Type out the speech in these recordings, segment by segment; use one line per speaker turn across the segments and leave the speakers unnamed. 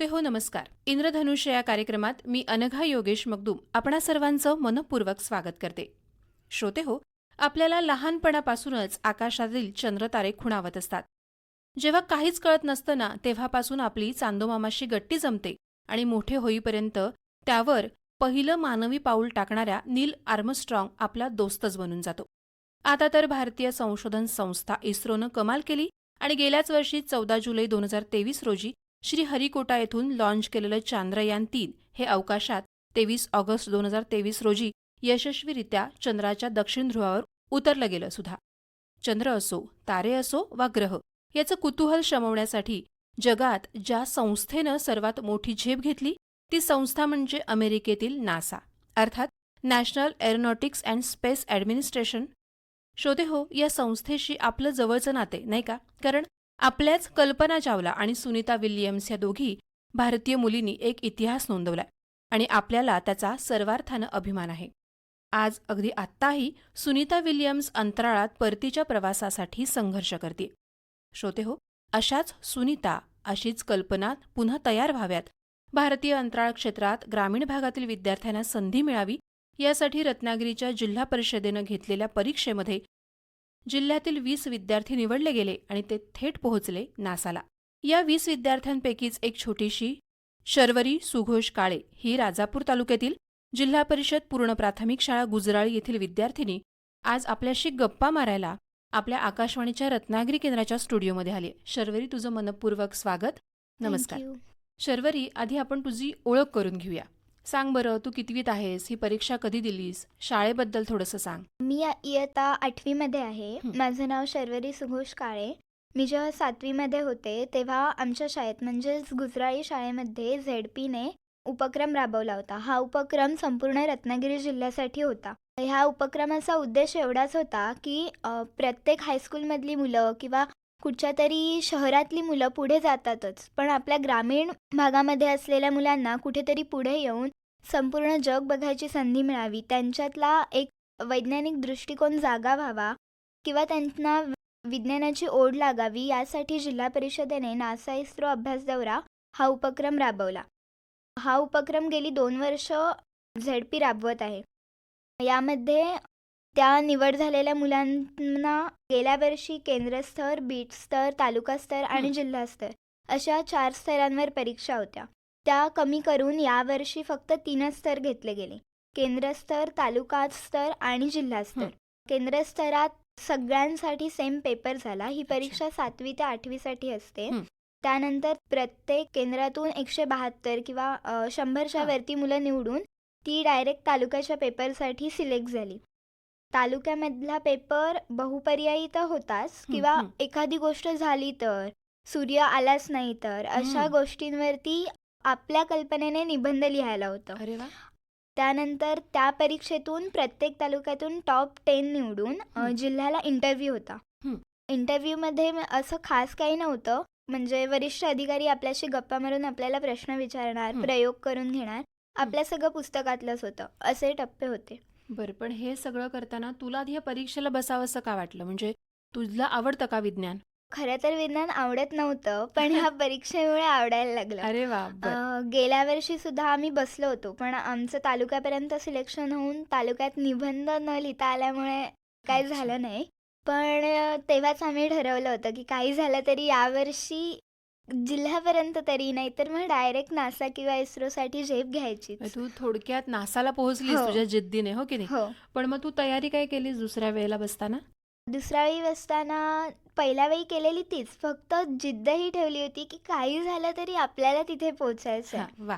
श्रोते हो नमस्कार. इंद्रधनुष्य या कार्यक्रमात मी अनघा योगेश मगदूम आपणा सर्वांचं मनपूर्वक स्वागत करते. श्रोते हो आपल्याला लहानपणापासूनच आकाशातील चंद्रतारे खुणावत असतात. जेव्हा काहीच कळत नसताना तेव्हापासून आपली चांदोमामाशी गट्टी जमते आणि मोठे होईपर्यंत त्यावर पहिलं मानवी पाऊल टाकणाऱ्या नील आर्मस्ट्रॉंग आपला दोस्तच बनून जातो. आता तर भारतीय संशोधन संस्था इस्रोनं कमाल केली आणि गेल्याच वर्षी चौदा जुलै दोन हजार तेवीस रोजी श्रीहरिकोटा येथून लॉन्च केलेलं चांद्रयान तीन हे अवकाशात तेवीस ऑगस्ट दोन हजार तेवीस रोजी यशस्वीरित्या चंद्राच्या दक्षिण ध्रुवावर उतरलं गेलं सुद्धा. चंद्र असो तारे असो वा ग्रह याचं कुतूहल शमवण्यासाठी जगात ज्या संस्थेनं सर्वात मोठी झेप घेतली ती संस्था म्हणजे अमेरिकेतील नासा अर्थात national aeronautics and space administration. शोधे हो या संस्थेशी आपलं जवळचं नाते नाही का? कारण आपल्याच कल्पना चावला आणि सुनीता विल्यम्स या दोघी भारतीय मुलींनी एक इतिहास नोंदवलाय आणि आपल्याला त्याचा सर्वार्थानं अभिमान आहे. आज अगदी आत्ताही सुनीता विल्यम्स अंतराळात परतीच्या प्रवासासाठी संघर्ष करते. श्रोते हो अशाच सुनीता अशीच कल्पना पुन्हा तयार व्हाव्यात. भारतीय अंतराळ क्षेत्रात ग्रामीण भागातील विद्यार्थ्यांना संधी मिळावी यासाठी रत्नागिरीच्या जिल्हा परिषदेनं घेतलेल्या परीक्षेमध्ये जिल्ह्यातील वीस विद्यार्थी निवडले गेले आणि ते थेट पोहोचले नासाला. या वीस विद्यार्थ्यांपैकीच एक छोटीशी शर्वरी सुघोष काळे ही राजापूर तालुक्यातील जिल्हा परिषद पूर्ण प्राथमिक शाळा गुजराळी येथील विद्यार्थिनी आज आपल्याशी गप्पा मारायला आपल्या आकाशवाणीच्या रत्नागिरी केंद्राच्या स्टुडिओमध्ये आली. शर्वरी तुझं मनपूर्वक स्वागत. नमस्कार. शर्वरी आधी आपण तुझी ओळख करून घेऊया. सांग बरं तू कितवीत आहेस? ही परीक्षा कधी दिलीस? शाळेबद्दल थोडंसं सांग.
मी इयत्ता आठवीमध्ये आहे.
हं.
माझं नाव शर्वरी सुघोष काळे. मी जेव्हा सातवीमध्ये होते तेव्हा आमच्या शाळेत म्हणजेच गुजराळी शाळेमध्ये झेड पीने उपक्रम राबवला होता. हा उपक्रम संपूर्ण रत्नागिरी जिल्ह्यासाठी होता. ह्या उपक्रमाचा उद्देश एवढाच होता की अ, प्रत्येक हायस्कूलमधली मुलं किंवा कुठच्या तरी शहरातली मुलं पुढे जातातच. पण आपल्या ग्रामीण भागामध्ये असलेल्या मुलांना कुठेतरी पुढे येऊन संपूर्ण जग बघायची संधी मिळावी. त्यांच्यातला एक वैज्ञानिक दृष्टिकोन जागा व्हावा किंवा त्यांना विज्ञानाची ओढ लागावी यासाठी जिल्हा परिषदेने नासा इस्रो अभ्यास दौरा हा उपक्रम राबवला. हा उपक्रम गेली दोन वर्ष झेड पी राबवत आहे. यामध्ये त्या निवड झालेल्या मुलांना गेल्या वर्षी केंद्रस्तर बीट स्तर तालुका स्तर आणि
हं.
जिल्हा स्तर अशा चार स्तरांवर परीक्षा होत्या त्या कमी करून यावर्षी फक्त तीनच स्तर घेतले गेले केंद्रस्तर तालुका स्तर आणि जिल्हा स्तर
हं.
केंद्रस्तरात सगळ्यांसाठी सेम पेपर झाला ही परीक्षा सातवी ते आठवीसाठी असते. त्यानंतर प्रत्येक केंद्रातून एकशे बहात्तर किंवा शंभरच्या. वरती मुलं निवडून ती डायरेक्ट तालुक्याच्या पेपरसाठी सिलेक्ट झाली तालुक्यामधला पेपर बहुपर्यायी तर होताच किंवा. एखादी गोष्ट झाली तर सूर्य आलाच नाही तर अशा. गोष्टींवरती आपल्या कल्पनेने निबंध लिहायला होतं
अरे वा
त्यानंतर त्या परीक्षेतून प्रत्येक तालुक्यातून टॉप टेन निवडून अ,
हं.
जिल्ह्याला इंटरव्ह्यू होता
हं.
इंटरव्ह्यूमध्ये म- असं खास काही नव्हतं म्हणजे वरिष्ठ अधिकारी आपल्याशी गप्पा मारून आपल्याला प्रश्न विचारणार
हं.
प्रयोग करून घेणार आपल्या सगळं पुस्तकातलंच होतं असे टप्पे होते
बरं पण हे सगळं करताना तुला आधी या परीक्षेला बसावंसं का वाटलं म्हणजे तुला आवडतं का विज्ञान
खरं तर विज्ञान आवडत नव्हतं पण ह्या परीक्षेमुळे आवडायला लागलं
अरे वा बरं.
अ, गेल्या वर्षी सुद्धा आम्ही बसलो होतो पण आमचं तालुक्यापर्यंत सिलेक्शन होऊन तालुक्यात निबंध न लिहिता आल्यामुळे
अच्छा.
झालं नाही पण अ, तेव्हाच आम्ही ठरवलं होतं की काही झालं तरी यावर्षी जिल्ह्यापर्यंत तरी नाही तर मग डायरेक्ट नासा किंवा इस्रोसाठी झेप घ्यायची
तू थोडक्यात नासाला पोहोचलीस
हो.
तुझ्या जिद्दीने हो की नाही?
हो.
पण मग तू तयारी काय केलीस दुसऱ्या वेळेला बसताना?
दुसऱ्या वेळी बसताना पहिल्या वेळी केलेली तीच. फक्त जिद्द ही ठेवली होती की काही झालं तरी आपल्याला तिथे पोचायचं
हा, वा.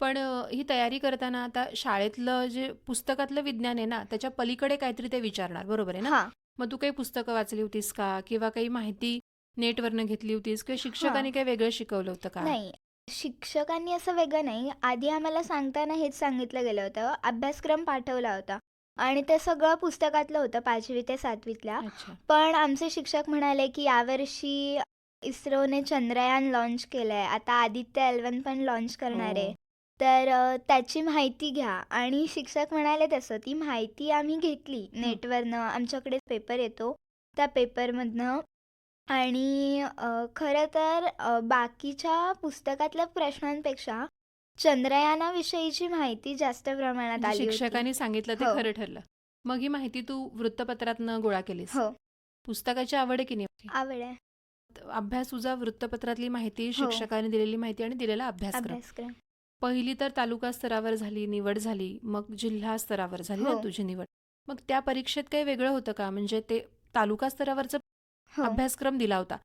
पण ही तयारी करताना आता शाळेतलं जे पुस्तकातलं विज्ञान आहे ना त्याच्या पलीकडे काहीतरी ते विचारणार बरोबर आहे ना? मग तू काही पुस्तकं वाचली होतीस का? किंवा काही माहिती नेटवरनं घेतली होतीस किंवा शिक्षकांनी काही वेगळं शिकवलं होतं का?
नाही. शिक्षकांनी असं वेगळं नाही. आधी आम्हाला सांगताना हेच सांगितलं गेलं होतं. अभ्यासक्रम पाठवला होता. आणि ते सगळं पुस्तकातलं होतं पाचवी ते सातवीतल्या. पण आमचे शिक्षक म्हणाले की यावर्षी इस्रोने चंद्रयान लॉन्च केलंय. आता आदित्य एल्वन पण लॉन्च करणार आहे.
हो.
तर त्याची माहिती घ्या. आणि शिक्षक म्हणाले तसं ती माहिती आम्ही घेतली नेटवरनं. आमच्याकडे पेपर येतो. त्या पेपरमधनं आणि खरं तर बाकीच्या पुस्तकातल्या प्रश्नांपेक्षा चंद्रयानाविषयीची माहिती जास्त प्रमाणात आली.
शिक्षकांनी सांगितलं ते
हो.
खरं ठरलं. मग ही माहिती तू वृत्तपत्रातनं गोळा केलीस.
हो.
पुस्तकाची आवड आहे की नाही?
आवड आहे.
अभ्यास तुझा वृत्तपत्रातली माहिती
हो.
शिक्षकांनी दिलेली माहिती आणि दिलेला अभ्यासक्रम. पहिली तर तालुका स्तरावर झाली निवड झाली मग जिल्हा स्तरावर झाली
हो.
तुझी निवड. मग त्या परीक्षेत काही वेगळं होतं का? म्हणजे ते तालुका स्तरावरचा अभ्यासक्रम दिला होता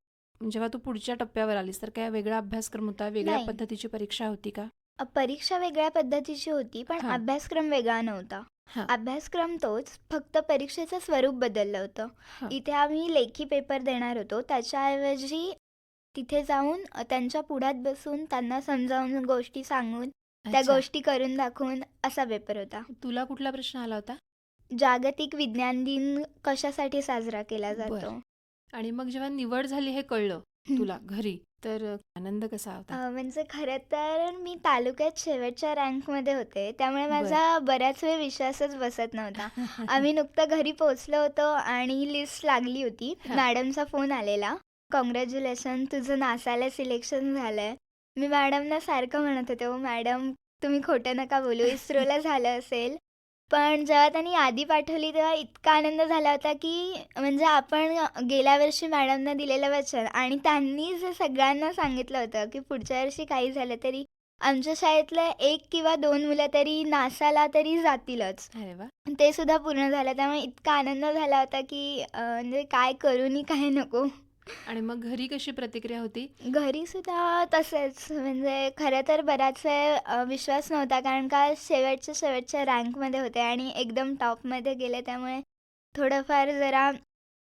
जेव्हा तू पुढच्या टप्प्यावर आलीस तर काय वेगळा अभ्यासक्रम होता वेगळ्या
नाही.
पद्धतीची परीक्षा होती का
परीक्षा वेगळ्या पद्धतीची होती पण
हा.
अभ्यासक्रम वेगळा नव्हता
हा.
अभ्यासक्रम तोच फक्त परीक्षेचं स्वरूप बदललं होतं. इथे आम्ही लेखी पेपर देणार होतो त्याच्याऐवजी तिथे जाऊन अ, त्यांच्या पुढ्यात बसून त्यांना समजावून गोष्टी सांगून त्या
अच्छा.
गोष्टी करून दाखवून असा पेपर होता
तुला कुठला प्रश्न आला होता
जागतिक विज्ञान दिन कशासाठी साजरा केला जातो.
आणि मग जेव्हा निवड झाली हे कळलं. तुला घरी तर आनंद कसा होता?
म्हणजे खरं तर मी तालुक्यात शेवटच्या रँकमध्ये होते. त्यामुळे माझा बऱ्याच वेळ विश्वासच बसत नव्हता. आम्ही नुकतं घरी पोहोचलो होतो आणि लिस्ट लागली होती. मॅडमचा फोन आलेला. कॉंग्रॅच्युलेशन तुझं नासाला सिलेक्शन झालंय. मी मॅडमना सारखं म्हणत होते हो मॅडम तुम्ही खोटं नका बोलू. इस्रोला झालं असेल. पण जेव्हा त्यांनी यादी पाठवली तेव्हा इतका आनंद झाला होता की म्हणजे आपण गेल्या वर्षी मॅडमना दिलेलं वचन आणि त्यांनी जे सगळ्यांना सांगितलं होतं की पुढच्या वर्षी काही झालं तरी आमच्या शाळेतलं एक किंवा दोन मुलं तरी नासाला तरी जातीलच.
अरे वा.
ते सुद्धा पूर्ण झालं. त्यामुळे इतका आनंद झाला होता की म्हणजे काय करू नी काय नको.
आणि मग घरी कशी प्रतिक्रिया होती?
घरी सुद्धा तसंच. म्हणजे खरं तर बराच विश्वास नव्हता. कारण का शेवटच्या शेवटच्या रँकमध्ये होते आणि एकदम टॉपमध्ये गेले. त्यामुळे थोडंफार जरा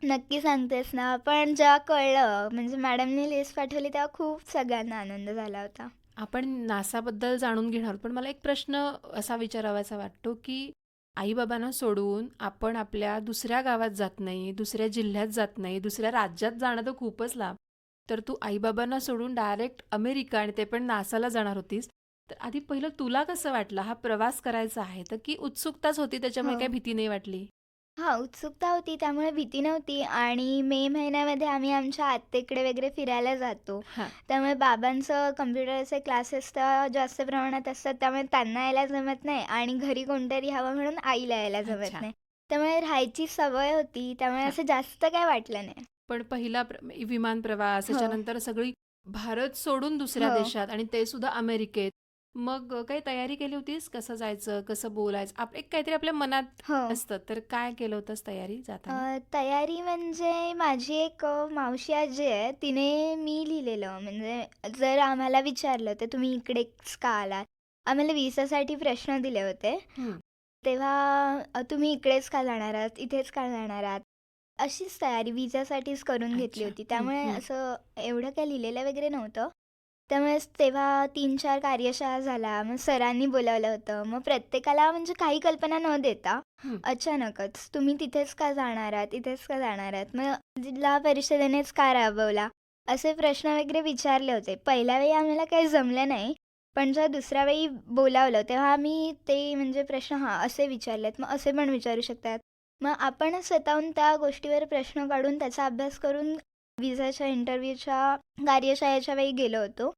नक्की सांगतेस ना. पण जेव्हा कळलं म्हणजे मॅडमने लिस्ट पाठवली तेव्हा खूप सगळ्यांना आनंद झाला होता.
आपण नासाबद्दल जाणून घेणार. पण मला एक प्रश्न असा विचारावासा वाटतो की आईबाबांना सोडून आपण आपल्या दुसऱ्या गावात जात नाही दुसऱ्या जिल्ह्यात जात नाही दुसऱ्या राज्यात जाणं तर खूपच लांब. तर तू आईबाबांना सोडून डायरेक्ट अमेरिका आणि ते पण नासाला जाणार होतीस. तर आधी पहिलं तुला कसं वाटलं? हा प्रवास करायचा आहे तर की उत्सुकताच होती त्याच्यामुळे. काही भीती नाही वाटली?
हां उत्सुकता होती त्यामुळे भीती नव्हती आणि मे महिन्यामध्ये आम्ही आमच्या आत्तेकडे वगैरे फिरायला जातो
हां
त्यामुळे बाबांचं कम्प्युटरचे क्लासेस तर जास्त प्रमाणात असतात त्यामुळे त्यांना यायला जमत नाही आणि घरी कोणतरी हवं म्हणून आईला यायला जमत
अच्छा.
नाही त्यामुळे राहायची सवय होती त्यामुळे
हा.
असं जास्त काय वाटलं नाही
पण पहिला प्र- विमान प्रवास
हो.
त्याच्यानंतर सगळी भारत सोडून दुसऱ्या
हो.
देशात आणि ते सुद्धा अमेरिकेत मग काही तयारी केली होतीस? कसं जायचं? कसं बोलायचं? आप एक काहीतरी आपल्या मनात
हो.
असतं. तर काय केलं होतंस तयारी जाताना?
अ, तयारी म्हणजे माझी एक अ, मावशी आजी आहे तिने मी लिहिलेलं. म्हणजे जर आम्हाला विचारलं तर तुम्ही इकडेच का आलात? आम्हाला विसासाठी प्रश्न दिले होते.
हं.
तेव्हा अ, तुम्ही इकडेच का जाणार आहात? इथेच का जाणार आहात? अशीच तयारी विजासाठीच करून घेतली
अच्छा.
होती. त्यामुळे. असं एवढं काही लिहिलेलं वगैरे नव्हतं. त्यामुळे तेव्हा तीन चार कार्यशाळा झाल्या. मग सरांनी बोलावलं होतं. मग प्रत्येकाला म्हणजे काही कल्पना न देता
हं.
अचानकच तुम्ही तिथेच का जाणार आहात? इथेच का जाणार आहात? मग जिल्हा परिषदेनेच का राबवला? असे प्रश्न वगैरे विचारले होते. पहिल्या वेळी आम्हाला काही जमलं नाही. पण जेव्हा दुसऱ्या वेळी बोलावलं तेव्हा आम्ही ते म्हणजे प्रश्न हां असे विचारलेत. मग असे पण विचारू शकतात. मग आपणच स्वतःहून त्या गोष्टीवर प्रश्न काढून त्याचा अभ्यास करून विजाच्या इंटरव्ह्यूच्या कार्यशाळेच्या वेळी गेलो होतो.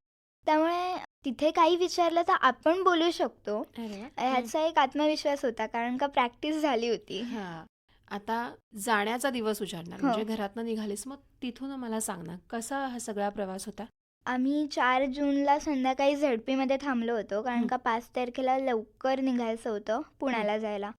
त्यामुळे तिथे काही विचारलं तर आपण बोलू शकतो. ह्याचा एक आत्मविश्वास होता कारण का प्रॅक्टिस झाली होती.
हा. आता जाण्याचा दिवस उजाडणार
हो.
म्हणजे घरातनं निघालीस मग तिथून मला सांग ना कसा हा सगळा प्रवास होता?
आम्ही चार जूनला संध्याकाळी झडपीमध्ये थांबलो होतो कारण
हं.
का पाच तारखेला लवकर निघायचं होतं पुण्याला जायला.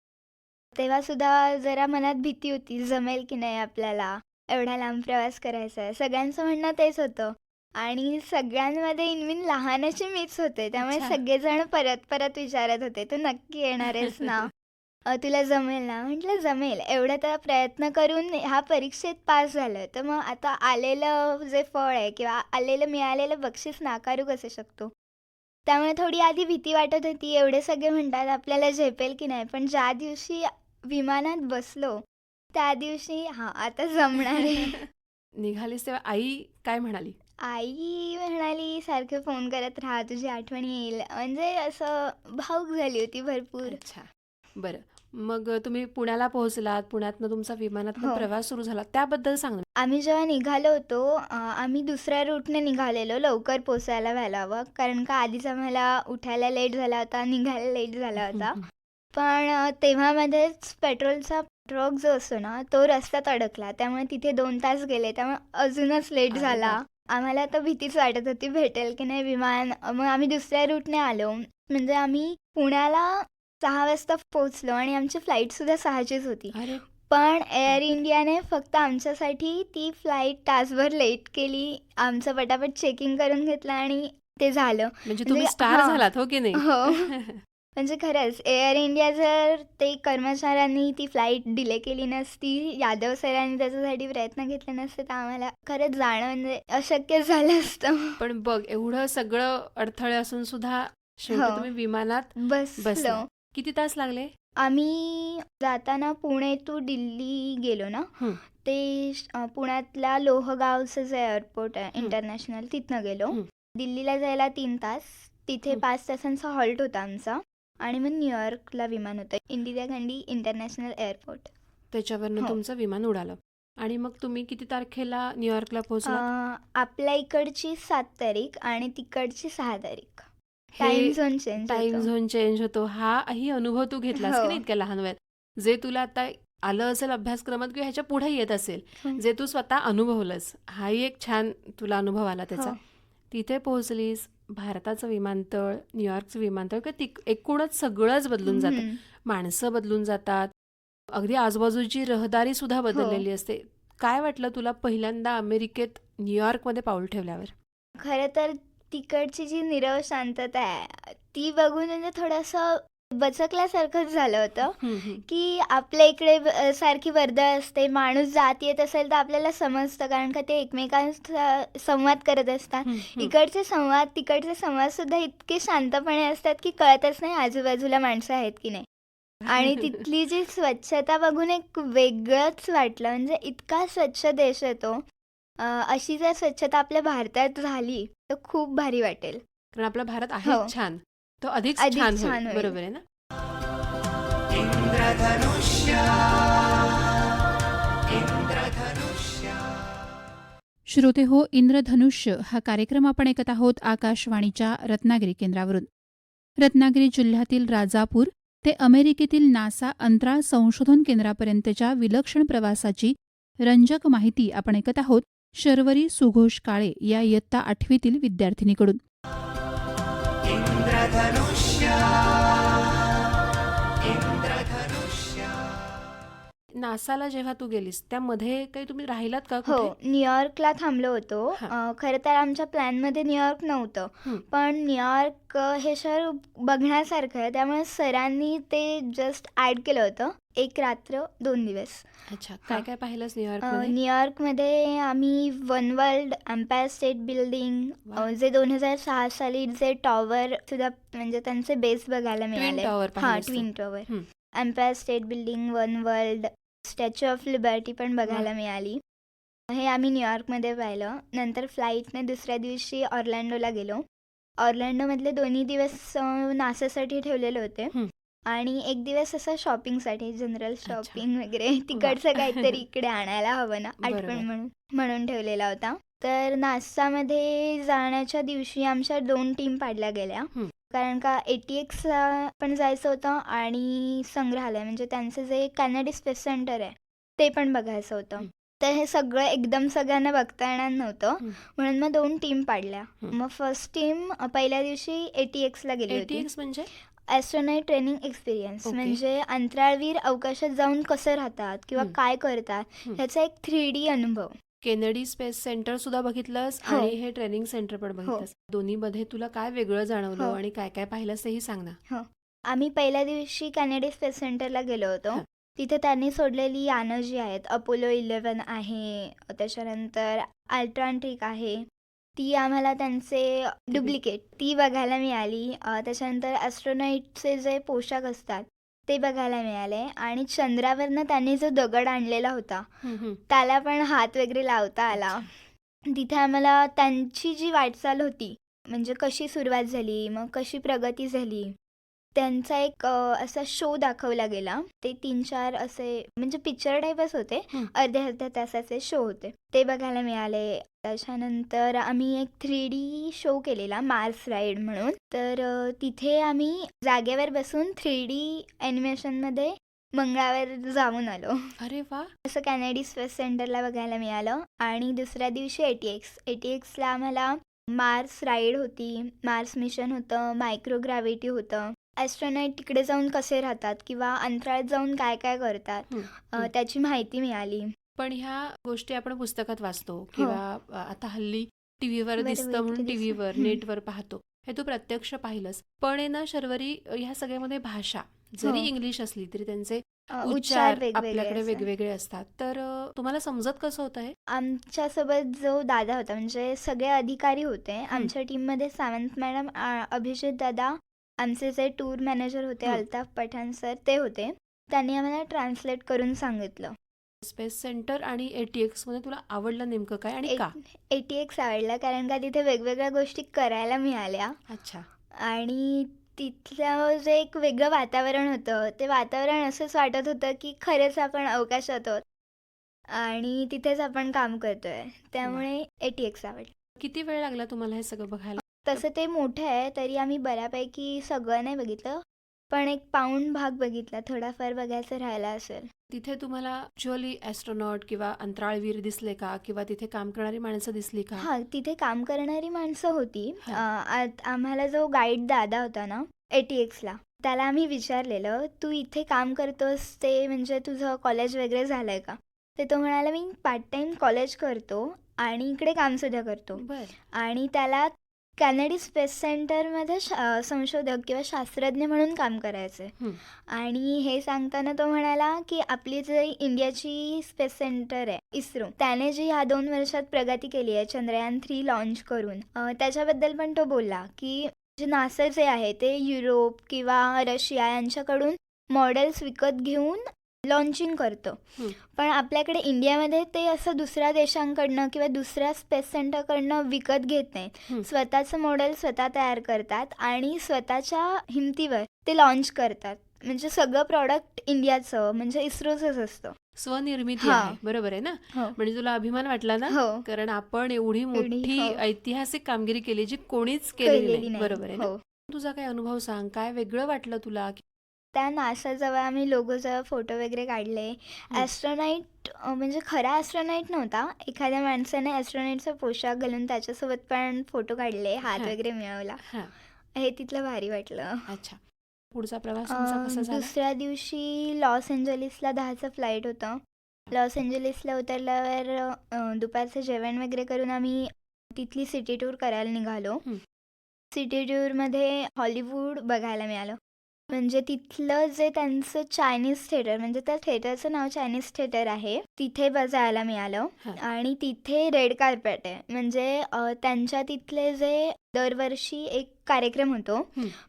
तेव्हा सुद्धा जरा मनात भीती होती जमेल की नाही आपल्याला? एवढा लांब प्रवास करायचा आहे. सगळ्यांचं म्हणणं तेच होतं. आणि सगळ्यांमध्ये इनविन लहानाची मीच होते. त्यामुळे. सगळेजण परत परत विचारत होते. तू नक्की येणार आहेस ना? तुला जमेल ना? म्हटलं जमेल. एवढा तर प्रयत्न करून ह्या परीक्षेत पास झालं तर मग आता आलेलं जे फळ आहे किंवा आलेलं मिळालेलं बक्षीस नाकारू कसं शकतो? त्यामुळे थोडी आधी भीती वाटत होती. एवढे सगळे म्हणतात आपल्याला झेपेल की नाही? पण ज्या दिवशी विमानात बसलो त्या दिवशी हां आता जमणार आहे.
निघालीस तेव्हा आई काय म्हणाली?
आई म्हणाली सारखे फोन करत राहा तुझी आठवण येईल. म्हणजे असं भाऊक झाली होती भरपूर.
अच्छा. बरं. मग तुम्ही पुण्याला पोहोचलात पुण्यातनं तुमचा विमानातनं
हो.
प्रवास सुरू झाला. त्याबद्दल सांग
आम्ही जेव्हा निघालो होतो आम्ही दुसऱ्या रूटने निघालेलो लवकर पोचायला व्हायला. हवं कारण का आधीच आम्हाला उठायला लेट झाला होता निघायला लेट झाला होता. पण तेव्हा मध्येच पेट्रोलचा ट्रक जो असतो ना तो रस्त्यात अडकला. त्यामुळे तिथे दोन तास गेले. त्यामुळे अजूनच लेट झाला. आम्हाला तर भीतीच वाटत होती भेटेल की नाही विमान. मग आम्ही दुसऱ्या रूटने आलो. म्हणजे आम्ही पुण्याला सहा वाजता पोहोचलो आणि आमची फ्लाईटसुद्धा सहाचीच होती. पण एअर इंडियाने फक्त आमच्यासाठी ती फ्लाईट तासभर लेट केली. आमचं पटापट चेकिंग करून घेतलं आणि ते झालं.
म्हणजे तुम्ही
म्हणजे-
स्टार
हां.
झालात हो की नाही?
हो. म्हणजे खरंच एअर इंडिया जर ते कर्मचाऱ्यांनी ती फ्लाईट डिले केली नसती यादव सरांनी त्याच्यासाठी प्रयत्न घेतले नसते तर आम्हाला खरंच जाणं म्हणजे अशक्य झालं असतं
पण बघ एवढं सगळं अडथळे असून सुद्धा शेवटी
हो.
तुम्ही विमानात
बसलो
बसला. किती तास लागले
आम्ही जाताना पुणे टू दिल्ली गेलो ना. ते पुण्यातल्या लोहगावचं जे एअरपोर्ट आहे. इंटरनॅशनल तिथनं गेलो. दिल्लीला जायला तीन तास तिथे. पाच तासांचा हॉल्ट होता आमचा आणि मग न्यूयॉर्कला विमान होतं. Indira Gandhi international airport.
त्याच्यावरनं
हो.
तुमचं विमान उडालं. आणि मग तुम्ही किती तारखेला न्यूयॉर्कला पोहोचला
अ, आपल्या इकडची सात तारीख आणि तिकडची सहा तारीख. Time zone change
time zone change होतो. हा ही अनुभव तू घेतलास की
हो.
नाही इतक्या लहान वयात? जे तुला आता आलं असेल अभ्यासक्रमात किंवा ह्याच्या पुढे येत असेल
हं.
जे तू स्वतः अनुभवलंस हाही एक छान तुला अनुभव आला त्याचा.
हो.
तिथे पोहोचलीस भारताचं विमानतळ न्यूयॉर्कचं विमानतळ किंवा तिक एकूणच सगळंच बदलून जातं.
हं.
माणसं बदलून जातात. अगदी आजूबाजूची रहदारी सुद्धा बदललेली असते. काय वाटलं तुला पहिल्यांदा अमेरिकेत न्यूयॉर्कमध्ये पाऊल ठेवल्यावर?
खरं तर तिकडची जी निरव शांतता आहे ती बघून म्हणजे थोडंसं बचकल्यासारखंच झालं होतं की आपल्या इकडे सारखी वर्दळ असते माणूस जात येत असेल तर आपल्याला समजतं कारण का ते एकमेकांचा संवाद करत असतात. इकडचे संवाद तिकडचे संवाद सुद्धा इतके शांतपणे असतात की कळतच नाही आजूबाजूला माणसं आहेत की नाही. आणि तिथली जी स्वच्छता बघून एक वेगळंच वाटलं म्हणजे इतका स्वच्छ देश आहे तो. अ, अशी जर स्वच्छता आपल्या भारतात झाली तर खूप भारी वाटेल.
कारण आपला भारत आहे
हो.
छान. तो अधिक
अधिक
छान
छान
होईल.
होईल.
बरोबर आहे ना?
श्रोते हो इंद्रधनुष्य हा कार्यक्रम आपण ऐकत आहोत आकाशवाणीच्या रत्नागिरी केंद्रावरून. रत्नागिरी जिल्ह्यातील राजापूर ते अमेरिकेतील नासा अंतराळ संशोधन केंद्रापर्यंतच्या विलक्षण प्रवासाची रंजक माहिती आपण ऐकत आहोत शर्वरी सुघोष काळे या इयत्ता आठवीतील विद्यार्थिनीकडून.
नासाला जेव्हा तू गेलीस त्यामध्ये काही तुम्ही राहिलात का
हो न्यूयॉर्कला थांबलो होतो. खरं तर आमच्या प्लॅनमध्ये न्यूयॉर्क नव्हतं. पण न्यूयॉर्क हे शहर बघण्यासारखं आहे त्यामुळे सरांनी ते जस्ट ॲड केलं होतं. एक रात्र दोन दिवस
अच्छा काय. काय पाहिलंस
अ,
न्यूयॉर्कमध्ये
आम्ही one world empire state building. जे दोन हजार सहा साली जे टॉवर सुद्धा म्हणजे त्यांचे बेस बघायला मिळाले हा. Twin tower. Empire state building one world statue of liberty पण बघायला मिळाली हे आम्ही न्यूयॉर्कमध्ये पाहिलं नंतर फ्लाईटने दुसऱ्या दिवशी ऑर्लँडोला गेलो ऑर्लँडोमधले दोन्ही दिवस नासासाठी ठेवलेले होते. आणि एक दिवस असं शॉपिंगसाठी जनरल. शॉपिंग वगैरे तिकडचं काहीतरी इकडे आणायला हवं ना. आठवण म्हणून म्हणून ठेवलेला होता तर नासामध्ये जाण्याच्या दिवशी आमच्या दोन टीम पाडल्या गेल्या. कारण का एटी एक्सला पण जायचं होतं आणि संग्रहालय म्हणजे त्यांचं जे कॅनडी स्पेस सेंटर आहे ते पण बघायचं होतं. तर हे सगळं एकदम सगळ्यांना बघता येणार नव्हतं. म्हणून मग दोन टीम पाडल्या. मग फर्स्ट टीम पहिल्या दिवशी एटी एक्सला गेली होती
म्हणजे
ॲस्ट्रोनॉट ट्रेनिंग एक्सपिरियन्स. म्हणजे अंतराळवीर अवकाशात जाऊन कसं राहतात किंवा
हं.
काय करतात
हं.
ह्याचा एक थ्री डी अनुभव
केनेडी स्पेस सेंटर सुद्धा बघितलंस
हो.
आणि हे ट्रेनिंग सेंटर पण बघितलंस दोन्ही मध्ये तुला काय वेगळं जाणवलं
हो.
आणि काय काय पाहिलंस तेही सांग ना
आम्ही पहिल्या दिवशी कॅनेडी स्पेस सेंटरला गेलो होतो
हा.
तिथे त्यांनी सोडलेली यानं जी आहेत अपोलो इलेवन आहे त्याच्यानंतर अल्ट्रांट्रिक आहे ती आम्हाला त्यांचे डुप्लिकेट ती बघायला मिळाली. त्याच्यानंतर ॲस्ट्रोनाईटचे जे पोशाख असतात ते बघायला मिळाले. आणि चंद्रावरनं त्यांनी जो दगड आणलेला होता त्याला पण हात वगैरे लावता आला. तिथे आम्हाला त्यांची जी वाटचाल होती म्हणजे कशी सुरुवात झाली मग कशी प्रगती झाली त्यांचा एक असा शो दाखवला गेला. ते तीन चार असे म्हणजे पिक्चर टाईपच होते. अर्ध्या अर्ध्या तासाचे शो होते. ते बघायला मिळाले. त्याच्यानंतर आम्ही एक थ्री डी शो केलेला मार्स राईड म्हणून. तर तिथे आम्ही जागेवर बसून थ्री डी ॲनिमेशनमध्ये मंगळावर जाऊन आलो.
अरे वा!
असं कॅनेडी स्पेस सेंटरला बघायला मिळालं. आणि दुसऱ्या दिवशी A T X A T एक्सला आम्हाला मार्स राईड होती. मार्स मिशन होतं. मायक्रोग्रॅव्हिटी होतं. ॲस्ट्रोनाईट तिकडे जाऊन कसे राहतात किंवा अंतराळात जाऊन काय काय करतात
हं,
अ,
हं.
त्याची माहिती मिळाली
पण ह्या गोष्टी आपण पुस्तकात वाचतो किंवा अ, आता हल्ली टीव्हीवर
बरोबर,
दिसतं म्हणून
दिसतं.
टीव्हीवर
हं.
नेटवर पाहतो हे तू प्रत्यक्ष पाहिलंस पण आहे ना शर्वरी ह्या सगळ्यामध्ये भाषा जरी
हो.
इंग्लिश असली तरी त्यांचे
अ,
उच्चार
वेगवेगळे
आपल्याकडे
असतात.
वेगवेगळे असतात तर अ, तुम्हाला समजत कसं होतं हे
आमच्यासोबत जो दादा होता म्हणजे सगळे अधिकारी होते आमच्या टीममध्ये सावंत मॅडम अभिजित दादा आमचे जे टूर मॅनेजर होते
हं.
अल्ताफ पठाण सर ते होते. त्यांनी आम्हाला ट्रान्सलेट करून सांगितलं.
स्पेस सेंटर आणि एटीएक्समध्ये तुला आवडलं नेमकं काय आणि का?
ए टी एक्स आवडला कारण का तिथे वेगवेगळ्या गोष्टी करायला मिळाल्या.
अच्छा.
आणि तिथलं जे एक वेगळं वातावरण होतं ते वातावरण असंच वाटत होतं की खरंच आपण अवकाशात आहोत आणि तिथेच आपण काम करतोय. त्यामुळे ए टी एक्स आवडलं.
किती वेळ लागला तुम्हाला हे सगळं बघायला?
तसं ते मोठं आहे तरी आम्ही बऱ्यापैकी सगळं नाही बघितलं. पण एक पाऊण भाग बघितला थोडाफार बघायचं राहिला असेल.
तिथे तुम्हाला ॲक्च्युअली ॲस्ट्रॉनॉट किंवा अंतराळवीर दिसले का? किंवा तिथे काम करणारी माणसं दिसली का?
हां तिथे काम करणारी माणसं होती. अं, आत- आम्हाला जो गाईड दादा होता ना ए टी एक्सला त्याला आम्ही विचारलेलं तू इथे काम करतोस ते म्हणजे तुझं कॉलेज वगैरे झालं आहे का? ते तो म्हणाला मी पार्ट टाईम कॉलेज करतो आणि इकडे कामसुद्धा करतो.
बर.
आणि त्याला कॅनेडी स्पेस सेंटरमध्ये श- संशोधक किंवा शास्त्रज्ञ म्हणून काम करायचं. आणि हे सांगताना तो म्हणाला की आपली जे इंडियाची स्पेस सेंटर आहे इस्रो त्याने जी ह्या दोन वर्षात प्रगती केली आहे चंद्रयान थ्री लॉन्च करून त्याच्याबद्दल पण तो बोलला की जे नासा जे आहे ते युरोप किंवा रशिया यांच्याकडून मॉडेल्स विकत घेऊन लॉन्चिंग करतं. पण आपल्याकडे इंडियामध्ये ते असं दुसऱ्या देशांकडनं किंवा दुसऱ्या स्पेस सेंटरकडनं विकत घेत
हं.
नाहीत स्वतःचं मॉडेल स्वतः तयार करतात आणि स्वतःच्या हिमतीवर ते लॉन्च करतात. म्हणजे सगळं प्रॉडक्ट इंडियाचं म्हणजे इस्रोचंच असतं.
स्वनिर्मिती. आहे. बरोबर आहे ना?
हो.
म्हणजे तुला अभिमान वाटला ना?
हो.
कारण आपण एवढी मोठी
हो.
ऐतिहासिक कामगिरी केली जी कोणीच केलेली नाही.
नाही.
बरोबर आहे तुझा काय अनुभव सांग. काय वेगळं वाटलं तुला?
त्या नासाजवळ आम्ही लोगोजवळ फोटो वगैरे काढले. ॲस्ट्रोनाईट म्हणजे खरा ॲस्ट्रोनाईट नव्हता. एखाद्या माणसाने ॲस्ट्रोनाईटचा पोशाख घालून त्याच्यासोबत पण फोटो काढले हात. वगैरे मिळवला.
हा.
तिथलं भारी वाटलं.
अच्छा. पुढचा प्रवास
दुसऱ्या दिवशी लॉस एंजलिसला दहाचं फ्लाईट होतं. लॉस एंजलिसला उतरल्यावर दुपारचं जेवण वगैरे करून आम्ही तिथली सिटी टूर करायला निघालो. सिटी टूरमध्ये हॉलिवूड बघायला मिळालं. म्हणजे तिथलं जे त्यांचं चायनीज थिएटर म्हणजे त्या थिएटरचं नाव चायनीज थिएटर आहे तिथे बजायला मिळालं. आणि तिथे रेड कार्पेट आहे म्हणजे त्यांच्या तिथले जे दरवर्षी एक कार्यक्रम होतो.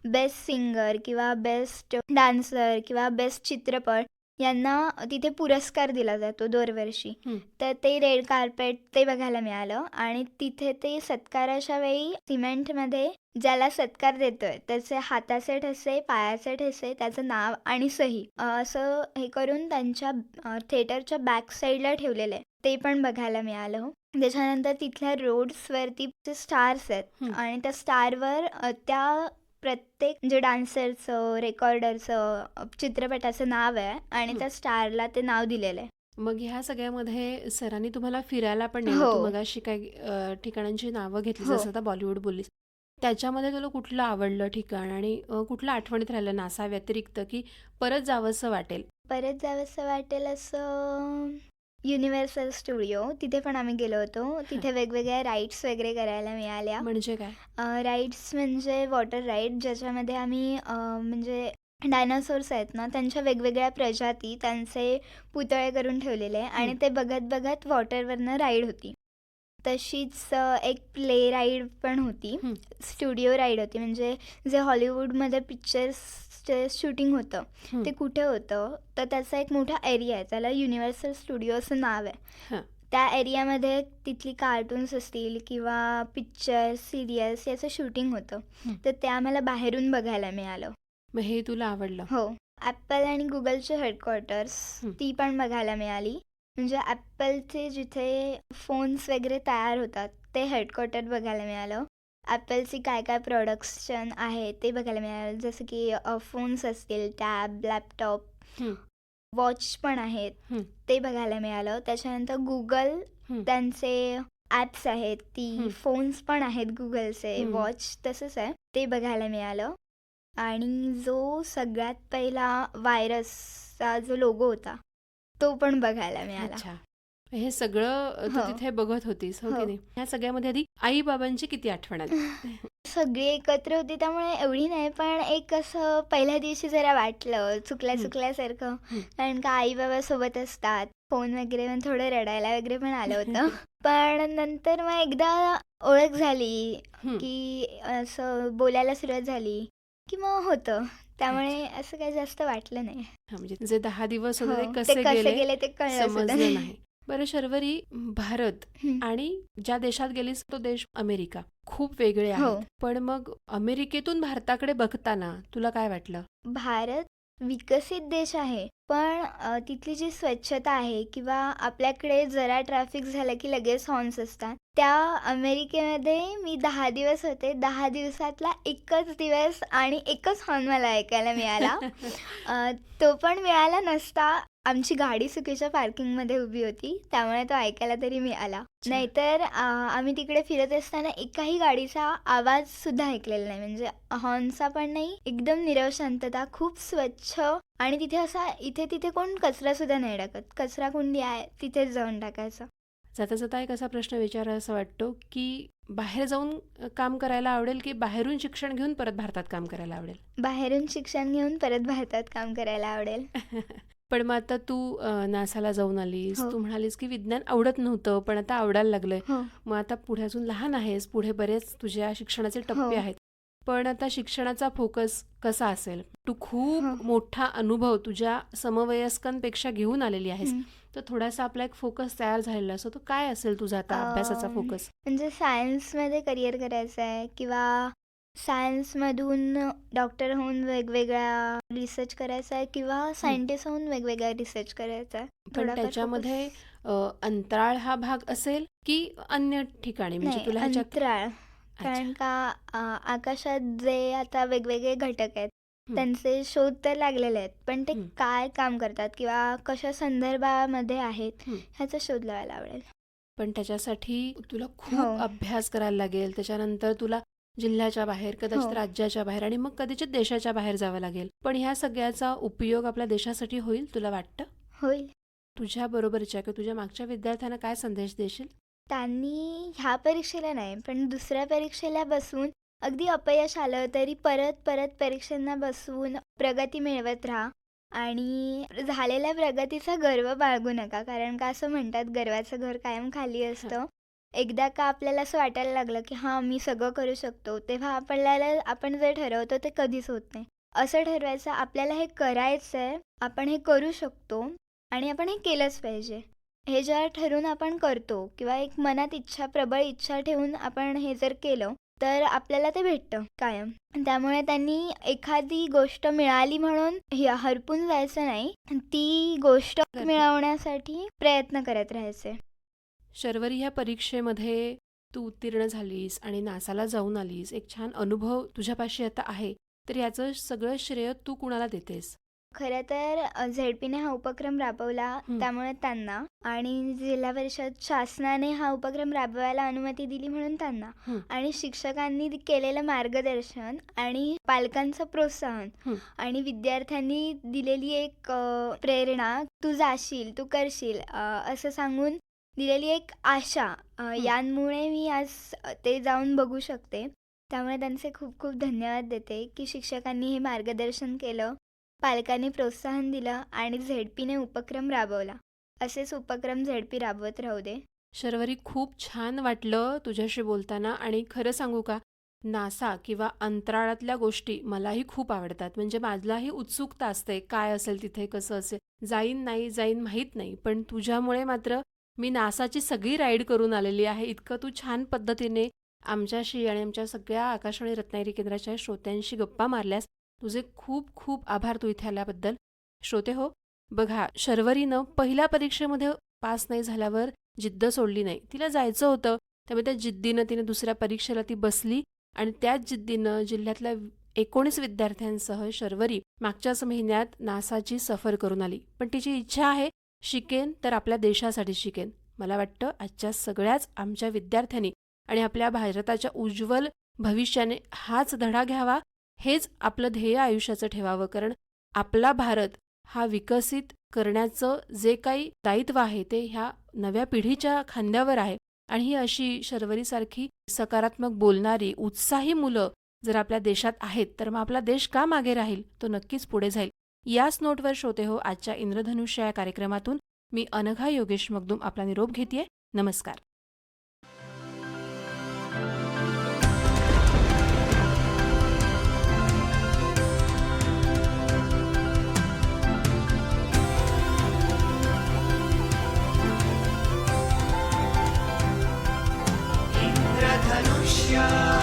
बेस्ट सिंगर किंवा बेस्ट डान्सर किंवा बेस्ट चित्रपट यांना तिथे पुरस्कार दिला जातो दरवर्षी
हं.
तर ते रेड कार्पेट ते बघायला मिळालं आणि तिथे ते सत्काराच्या वेळी सिमेंटमध्ये ज्याला सत्कार देतोय त्याचे हाताचे ठसे पायाचे ठसे त्याचं नाव आणि सही असं हे करून त्यांच्या थिएटरच्या बॅक साईडला ठेवलेलं आहे ते पण बघायला मिळालं त्याच्यानंतर तिथल्या रोड्सवरती स्टार्स आहेत
हं.
आणि त्या स्टारवर त्या प्रत्येक म्हणजे डान्सरचं रेकॉर्डरचं चित्रपटाचं नाव आहे आणि. त्या स्टारला ते नाव दिलेलं आहे
मग ह्या सगळ्यामध्ये सरांनी तुम्हाला फिरायला पण नेलं
हो.
तू मगाशी काही ठिकाणांची नावं घेतली
हो.
जसं आता बॉलिवूड बोललीस त्याच्यामध्ये तुला कुठलं आवडलं ठिकाण आणि कुठलं आठवणीत राहिलं नासा व्यतिरिक्त की परत जावंसं वाटेल
परत जावंसं वाटेल असं युनिव्हर्सल स्टुडिओ तिथे पण आम्ही गेलो होतो. तिथे वेगवेगळ्या राईड्स वगैरे करायला मिळाल्या.
म्हणजे काय?
राईड्स म्हणजे वॉटर राईड ज्याच्यामध्ये आम्ही म्हणजे डायनासोर्स आहेत ना त्यांच्या वेगवेगळ्या प्रजाती त्यांचे पुतळे करून ठेवलेले. आणि. ते बघत बघत वॉटरवरनं राईड होती. तशीच एक प्ले राईड पण होती. स्टुडिओ राईड होती म्हणजे जे हॉलिवूडमध्ये पिक्चर्सचे शूटिंग होतं. ते कुठे होतं तर त्याचा एक मोठा एरिया आहे त्याला युनिव्हर्सल स्टुडिओ असं नाव आहे. त्या एरियामध्ये तिथली कार्टून्स असतील किंवा पिक्चर सिरियल्स याचं शूटिंग होतं. तर ते आम्हाला बाहेरून बघायला मिळालं
मग हे तुला आवडलं
हो ॲपल आणि गुगलचे हेडक्वार्टर्स. ती पण बघायला मिळाली म्हणजे ॲपलचे जिथे फोन्स वगैरे तयार होतात ते हेडक्वार्टर बघायला मिळालं ॲपलची काय काय प्रोडक्शन आहे ते बघायला मिळालं जसं की फोन्स असतील टॅब लॅपटॉप. वॉच पण आहेत. ते बघायला मिळालं त्याच्यानंतर गुगल. त्यांचे ॲप्स आहेत ती. फोन्स पण आहेत गुगलचे. वॉच तसंच आहे ते बघायला मिळालं आणि जो सगळ्यात पहिला व्हायरसचा जो लोगो होता तो पण बघायला मिळाला
अच्छा हे सगळं तू
हो.
तिथे बघत होतीस हो की
हो.
नाही ह्या सगळ्यामध्ये आधी आई बाबांची किती आठवण आली
सगळी एकत्र होती त्यामुळे एवढी नाही पण एक असं पहिल्या दिवशी जरा वाटलं चुकल्या. चुकल्यासारखं. कारण का आई बाबा सोबत असतात फोन वगैरे पण थोडं रडायला वगैरे पण आलं होतं पण नंतर मग एकदा ओळख झाली. की असं बोलायला सुरुवात झाली की मग होतं त्यामुळे असं काही जास्त वाटलं नाही.
हा, म्हणजे जे दहा दिवस होते
हो,
ते कसे गेले
गेले ते कळलं सुद्धा
समजलं नाही. बरं शर्वरी भारत
हं.
आणि ज्या देशात गेलीस तो देश अमेरिका. खूप वेगळे
हो.
आहेत पण मग अमेरिकेतून भारताकडे बघताना तुला काय वाटलं?
भारत विकसित देश आहे. पण तिथली जी स्वच्छता आहे किंवा आपल्याकडे जरा ट्रॅफिक झालं की लगेच हॉर्न्स असतात. त्या अमेरिकेमध्ये मी दहा दिवस होते. दहा दिवसातला एकच दिवस आणि एकच हॉर्न मला ऐकायला मिळाला. तो पण मिळाला नसता. आमची गाडी चुकीच्या पार्किंगमध्ये उभी होती त्यामुळे तो ऐकायला तरी मिळाला. नाहीतर अ, आम्ही तिकडे फिरत असताना एकाही गाडीचा आवाज सुद्धा ऐकलेला नाही. म्हणजे हॉर्नचा पण नाही एकदम निरव शांतता खूप स्वच्छ आणि तिथे असा इथे तिथे कोण कचरा सुद्धा नाही टाकत. कचरा कुंडी आहे तिथेच जाऊन टाकायचं.
जाता जाता एक असा प्रश्न विचारा असं वाटतो की बाहेर जाऊन काम करायला आवडेल की बाहेरून शिक्षण घेऊन परत भारतात काम करायला आवडेल?
बाहेरून शिक्षण घेऊन परत भारतात काम करायला आवडेल.
पण मग आता तू अ, नासाला जाऊन आलीस
हो.
तू म्हणालीस की विज्ञान आवडत नव्हतं पण आता आवडायला लागलंय
हो
मग आता पुढे अजून लहान आहेस पुढे बरेच तुझ्या शिक्षणाचे
हो.
टप्पे आहेत पण आता शिक्षणाचा फोकस कसा असेल तू खूप
हो.
मोठा अनुभव तुझ्या समवयस्कांपेक्षा घेऊन आलेली आहेस
हं.
तर थोडासा आपला एक फोकस तयार झालेला असतो तो काय असेल तुझा आता अभ्यासाचा फोकस
म्हणजे सायन्समध्ये करिअर करायचं आहे किंवा सायन्समधून डॉक्टर होऊन वेगवेगळ्या रिसर्च करायचा आहे किंवा सायंटिस्ट होऊन वेगवेगळा रिसर्च करायचा आहे
पण
थोडाफार
त्याच्यामध्ये अंतराळ हा भाग असेल की अन्य ठिकाणी म्हणजे तुला
अंतराळ कारण का आकाशात जे आता वेगवेगळे घटक आहेत. त्यांचे शोध तर लागलेले आहेत पण ते. काय काम करतात किंवा कशा संदर्भामध्ये आहेत. ह्याचा शोध लावायला आवडेल
पण त्याच्यासाठी तुला खूप
हो.
अभ्यास करायला लागेल त्याच्यानंतर तुला जिल्ह्याच्या बाहेर कदाचित
हो.
राज्याच्या बाहेर आणि मग कदाचित देशाच्या बाहेर जावं लागेल. पण ह्या सगळ्याचा उपयोग आपल्या देशासाठी होईल तुला वाटतं?
होईल.
तुझ्या बरोबरच्या किंवा तुझ्या मागच्या विद्यार्थ्यांना काय संदेश देशील?
त्यांनी ह्या परीक्षेला नाही पण दुसऱ्या परीक्षेला बसून अगदी अपयश आलं तरी परत परत परीक्षांना बसवून प्रगती मिळवत राहा. आणि झालेल्या प्रगतीचा गर्व बाळगू नका कारण का असं म्हणतात गर्वाचं घर कायम खाली असतं. एकदा का आपल्याला असं वाटायला लागलं की हां मी सगळं करू शकतो तेव्हा आपल्याला आपण जे ठरवतो ते कधीच होत नाही. असं ठरवायचं आपल्याला हे करायचं आहे आपण हे करू शकतो आणि आपण हे केलंच पाहिजे. हे जेव्हा ठरवून आपण करतो किंवा एक मनात इच्छा प्रबळ इच्छा ठेवून आपण हे जर केलं तर आपल्याला ते भेटतं कायम. त्यामुळे त्यांनी एखादी गोष्ट मिळाली म्हणून हे हरपून जायचं नाही. ती गोष्ट. मिळवण्यासाठी प्रयत्न करत राहायचे.
शर्वरी ह्या परीक्षेमध्ये तू उत्तीर्ण झालीस आणि नासाला जाऊन आलीस एक छान अनुभव तुझ्यापाशी आता आहे तर याचं सगळं श्रेय तू कुणाला देतेस
खरं तर झेडपीने हा उपक्रम राबवला. त्यामुळे त्यांना आणि जिल्हा परिषद शासनाने हा उपक्रम राबवायला अनुमती दिली म्हणून त्यांना. आणि शिक्षकांनी केलेलं मार्गदर्शन आणि पालकांचं प्रोत्साहन. आणि विद्यार्थ्यांनी दिलेली एक प्रेरणा तू जाशील तू करशील असं सांगून दिलेली एक आशा यांमुळे मी आज ते जाऊन बघू शकते. त्यामुळे त्यांचे खूप खूप धन्यवाद देते की शिक्षकांनी हे मार्गदर्शन केलं पालकांनी प्रोत्साहन दिलं आणि झेडपीने उपक्रम राबवला. असेच उपक्रम झेडपी राबवत राहू दे.
शर्वरी खूप छान वाटलं तुझ्याशी बोलताना आणि खरं सांगू का? नासा किंवा अंतराळातल्या गोष्टी मलाही खूप आवडतात. म्हणजे माझलाही उत्सुकता असते काय असेल तिथे कसं असेल? जाईन नाही जाईन माहीत नाही. पण तुझ्यामुळे मात्र मी नासाची सगळी राईड करून आलेली आहे. इतकं तू छान पद्धतीने आमच्याशी आणि आमच्या सगळ्या आकाशवाणी रत्नागिरी केंद्राच्या श्रोत्यांशी गप्पा मारल्यास तुझे खूप खूप आभार तू इथे आल्याबद्दल. श्रोते हो बघा शर्वरीनं पहिल्या परीक्षेमध्ये पास नाही झाल्यावर जिद्द सोडली नाही. तिला जायचं होतं त्यामुळे त्या जिद्दीनं तिने दुसऱ्या परीक्षेला ती बसली आणि त्याच जिद्दीनं जिल्ह्यातल्या एकोणीस विद्यार्थ्यांसह शर्वरी मागच्याच महिन्यात नासाची सफर करून आली. पण तिची इच्छा आहे शिकेन तर आपल्या देशासाठी शिकेन. मला वाटतं आजच्या सगळ्याच आमच्या विद्यार्थ्यांनी आणि आपल्या भारताच्या उज्ज्वल भविष्याने हाच धडा घ्यावा हेच आपलं ध्येय आयुष्याचं ठेवावं. कारण आपला भारत हा विकसित करण्याचं जे काही दायित्व आहे ते ह्या नव्या पिढीच्या खांद्यावर आहे. आणि ही अशी शर्वरीसारखी सकारात्मक बोलणारी उत्साही मुलं जर आपल्या देशात आहेत तर मग आपला देश का मागे राहील? तो नक्कीच पुढे जाईल. याच नोटवर श्रोते हो आजच्या इंद्रधनुष्य या कार्यक्रमातून मी अनघा योगेश मगदूम आपला निरोप घेते नमस्कार Yeah.